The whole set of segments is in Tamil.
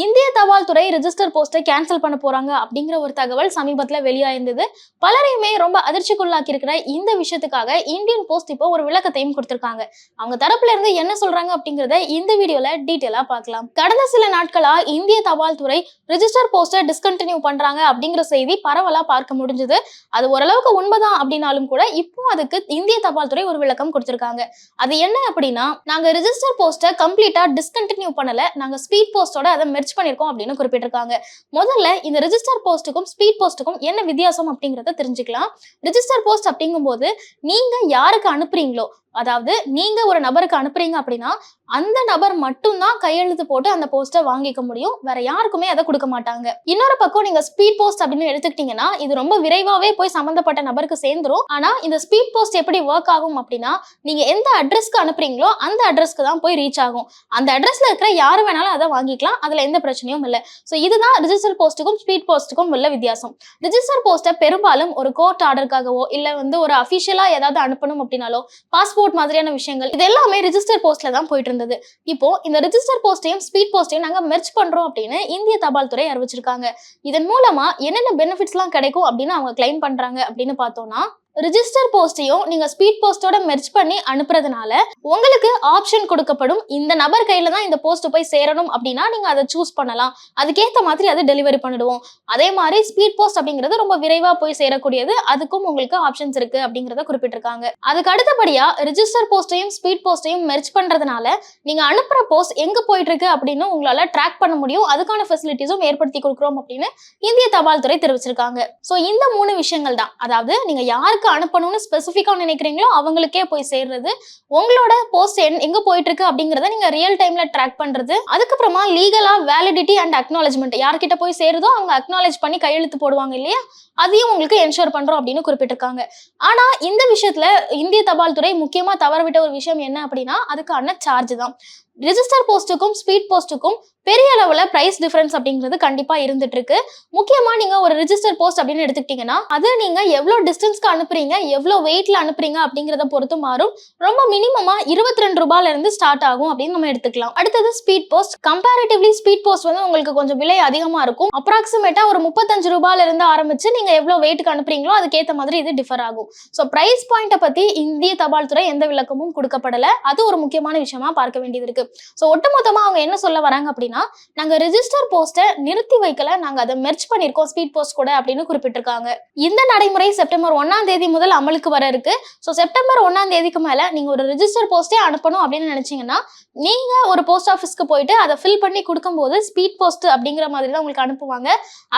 இந்திய தபால் துறை ரிஜிஸ்டர் போஸ்ட்டை கேன்சல் பண்ண போறாங்க அப்படிங்கிற ஒரு தகவல் சமீபத்தில் வெளியாயிருந்தது. பலரையுமே ரொம்ப அதிர்ச்சிக்குள்ளாக்கி இருக்கிற இந்த விஷயத்துக்காக இந்தியன் போஸ்ட் இப்போ ஒரு விளக்கத்தையும் கொடுத்திருக்காங்க. அவங்க தரப்புல இருந்து என்ன சொல்றாங்க அப்படிங்கிறத இந்த வீடியோல டீட்டெயிலா பார்க்கலாம். கடந்த சில நாட்களா இந்திய தபால் துறை ரிஜிஸ்டர் போஸ்ட்டை டிஸ்கண்டினியூ பண்றாங்க அப்படிங்கிற செய்தி பரவலா பார்க்க முடிஞ்சது. அது ஓரளவுக்கு உண்மைதான் அப்படின்னாலும் கூட இப்போ அதுக்கு இந்திய தபால் துறை ஒரு விளக்கம் கொடுத்திருக்காங்க. அது என்ன அப்படின்னா நாங்க ரிஜிஸ்டர் போஸ்ட்டை கம்ப்ளீட்டா டிஸ்கண்டினியூ பண்ணல நாங்க ஸ்பீட் போஸ்டோட அதை மெர்ச் பண்ணியிருக்கோம் அப்படின்னு குறிப்பிட்டிருக்காங்க. முதல்ல இந்த ரிஜிஸ்டர் போஸ்ட்டுக்கும் ஸ்பீட் போஸ்ட்டுக்கும் என்ன வித்தியாசம் அப்படிங்கறத தெரிஞ்சுக்கலாம். ரிஜிஸ்டர் போஸ்ட் அப்படிங்கும்போது நீங்க யாருக்கு அனுப்புறீங்களோ அதாவது நீங்க ஒரு நபருக்கு அனுப்புறீங்க அப்படின்னா அந்த நபர் மட்டும்தான் கையெழுத்து போட்டு அந்த போஸ்ட்டை வாங்கிக்க முடியும். வேற யாருக்குமே அதை கொடுக்க மாட்டாங்க. இன்னொரு பக்கம் நீங்க ஸ்பீட் போஸ்ட் அப்படின்னு எடுத்துக்கிட்டீங்கன்னா இது ரொம்ப விரைவாவே போய் சம்பந்தப்பட்ட நபருக்கு சேர்ந்துரும். ஆனா இந்த ஸ்பீட் போஸ்ட் எப்படி ஒர்க் ஆகும் அப்படின்னா நீங்க எந்த அட்ரஸ்க்கு அனுப்புறீங்களோ அந்த அட்ரஸ்க்கு தான் போய் ரீச் ஆகும். அந்த அட்ரஸ்ல இருக்கிற யாரு வேணாலும் அதை வாங்கிக்கலாம். அதுல எந்த பிரச்சனையும் இல்லை. ஸோ இதுதான் ரிஜிஸ்டர் போஸ்ட்டுக்கும் ஸ்பீட் போஸ்ட்டுக்கும் உள்ள வித்தியாசம். ரிஜிஸ்டர் போஸ்ட்டை பெரும்பாலும் ஒரு கோர்ட் ஆர்டருக்காகவோ இல்ல வந்து ஒரு அஃபிஷியலா ஏதாவது அனுப்பணும் அப்படின்னாலோ பாஸ்போர்ட் மாதிரியான விஷயங்கள் இது எல்லாமே ரிஜிஸ்டர் போஸ்ட்ல தான் போயிட்டு இருந்தது இப்போ இந்த ரிஜிஸ்டர் போஸ்ட்டையும் ஸ்பீட் போஸ்டையும் நாங்க மெர்ச் பண்றோம் அப்படின்னு இந்திய தபால் துறை அறிவிச்சிருக்காங்க. இதன் மூலமா என்னென்ன பெனிஃபிட்ஸ்லாம் கிடைக்கும் அப்படின்னு அவங்க கிளைம் பண்றாங்க அப்படின்னு பார்த்தோம்னா ரிஜிஸ்டர் போஸ்டையும் நீங்க ஸ்பீட் போஸ்டோட மெர்ச் பண்ணி அனுப்புறதுனால உங்களுக்கு ஆப்ஷன் கொடுக்கப்படும். இந்த நபர் கையில தான் இந்த போஸ்ட் போய் சேரணும் அப்படின்னா நீங்க அதை சூஸ் பண்ணலாம். அதுக்கேத்த மாதிரி அதை டெலிவரி பண்ணிடுவோம். அதே மாதிரி ஸ்பீட் போஸ்ட் அப்படிங்கிறது ரொம்ப விரைவா போய் சேரக்கூடியது. அதுக்கும் உங்களுக்கு ஆப்ஷன்ஸ் இருக்கு அப்படிங்கறத குறிப்பிட்டிருக்காங்க. அதுக்கு அடுத்தபடியா ரிஜிஸ்டர் போஸ்டையும் ஸ்பீட் போஸ்டையும் மெர்ச் பண்றதுனால நீங்க அனுப்புற போஸ்ட் எங்க போயிட்டு இருக்கு அப்படின்னு உங்களால ட்ராக் பண்ண முடியும். அதுக்கான ஃபெசிலிட்டிஸும் ஏற்படுத்தி கொடுக்குறோம் அப்படின்னு இந்திய தபால் துறை தெரிவிச்சிருக்காங்க. ஸோ இந்த மூணு விஷயங்கள் தான். அதாவது நீங்க யாருக்கு அனுப்பணும்னு ஸ்பெசிஃபிக்காக நினைக்கிறீங்களோ அவங்களுக்கே போய் சேர்றது. உங்களோட போஸ்ட் எங்க போயிட்டு இருக்கு அப்படிங்கிறத நீங்க ரியல் டைம்ல ட்ராக் பண்றது. அதுக்கப்புறமா லீகலா வேலிடிட்டி அண்ட் அக்னாலஜ்மெண்ட் யார்கிட்ட போய் சேருதோ அவங்க அக்னாலேஜ் பண்ணி கையெழுத்து போடுவாங்க இல்லையா? அதையும் உங்களுக்கு என்ஷோர் பண்றோம் அப்படின்னு குறிப்பிட்டிருக்காங்க. ஆனா இந்த விஷயத்துல இந்திய தபால் துறை முக்கியமா தவறவிட்ட ஒரு விஷயம் என்ன அப்படின்னா அதுக்கான சார்ஜ் தான். ரிஜிஸ்டர் போஸ்ட்டுக்கும் ஸ்பீட் போஸ்ட்டுக்கும் பெரிய அளவுல ப்ரைஸ் டிஃபரன்ஸ் அப்படிங்கிறது கண்டிப்பா இருந்துட்டு இருக்கு முக்கியமா நீங்க ஒரு ரிஜிஸ்டர் போஸ்ட் அப்படின்னு எடுத்துக்கிட்டீங்கன்னா அது நீங்க எவ்வளோ டிஸ்டன்ஸ்க்கு அனுப்புறீங்க? எவ்வளவு வெயிட்ல அனுப்புறீங்க? அப்படிங்கறத பொறுத்து மாறும். ரொம்ப மினிமமா இருபத்தி ரெண்டு ரூபாயில இருந்து ஸ்டார்ட் ஆகும் அப்படின்னு நம்ம எடுத்துக்கலாம். அடுத்தது speed post comparatively speed post வந்து உங்களுக்கு கொஞ்சம் விலை அதிகமா இருக்கும். அப்ராக்சிமேட்டா ஒரு முப்பத்தஞ்சு ரூபாயில இருந்து ஆரம்பிச்சு நீங்க எவ்வளவு வெயிட்டுக்கு அனுப்புறீங்களோ அதுக்கேற்ற மாதிரி இது டிஃபர் ஆகும். ஸோ பிரைஸ் பாயிண்ட்டை பத்தி இந்திய தபால் துறை எந்த விளக்கமும் கொடுக்கப்படல. அது ஒரு முக்கியமான விஷயமா பார்க்க வேண்டியது இருக்கு. ஸோ ஒட்டுமொத்தமா அவங்க என்ன சொல்ல வராங்க அப்படின்னா நாங்க ரெஜிஸ்டர் போஸ்ட்டை நிறுத்தி வைக்கல. நாங்க அதை மெர்ச் பண்ணிருக்கோம் ஸ்பீட் போஸ்ட் கூட அப்படின்னு குறிப்பிட்டிருக்காங்க. இந்த நடைமுறை செப்டம்பர் ஒன்னாம் தேதி முதல் அமலுக்கு வர இருக்கு. ஸோ செப்டம்பர் ஒன்றாம் தேதிக்கு மேலே நீங்கள் ஒரு ரிஜிஸ்டர் போஸ்ட்டே அனுப்பணும் அப்படின்னு நினச்சிங்கன்னா நீங்கள் ஒரு போஸ்ட் ஆஃபீஸ்க்கு போயிட்டு அதை ஃபில் பண்ணி கொடுக்கும்போது ஸ்பீட் போஸ்ட் அப்படிங்கிற மாதிரி தான் உங்களுக்கு அனுப்புவாங்க.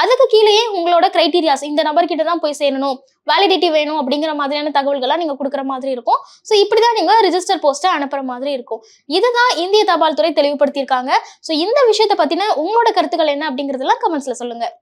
அதுக்கு கீழேயே உங்களோட கிரைட்டீரியாஸ் இந்த நபர்கிட்ட தான் போய் சேரணும். வேலிடிட்டி வேணும் அப்படிங்கிற மாதிரியான தகவல்கள்லாம் நீங்கள் கொடுக்குற மாதிரி இருக்கும். ஸோ இப்படி தான் நீங்கள் ரிஜிஸ்டர் போஸ்ட்டை அனுப்புகிற மாதிரி இருக்கும். இதுதான் இந்திய தபால் துறை தெளிவுபடுத்தியிருக்காங்க. ஸோ இந்த விஷயத்தை பற்றின உங்களோட கருத்துக்கள் என்ன அப்படிங்கறதெல்லாம் கமெண்ட்ஸில் சொல்லுங்கள்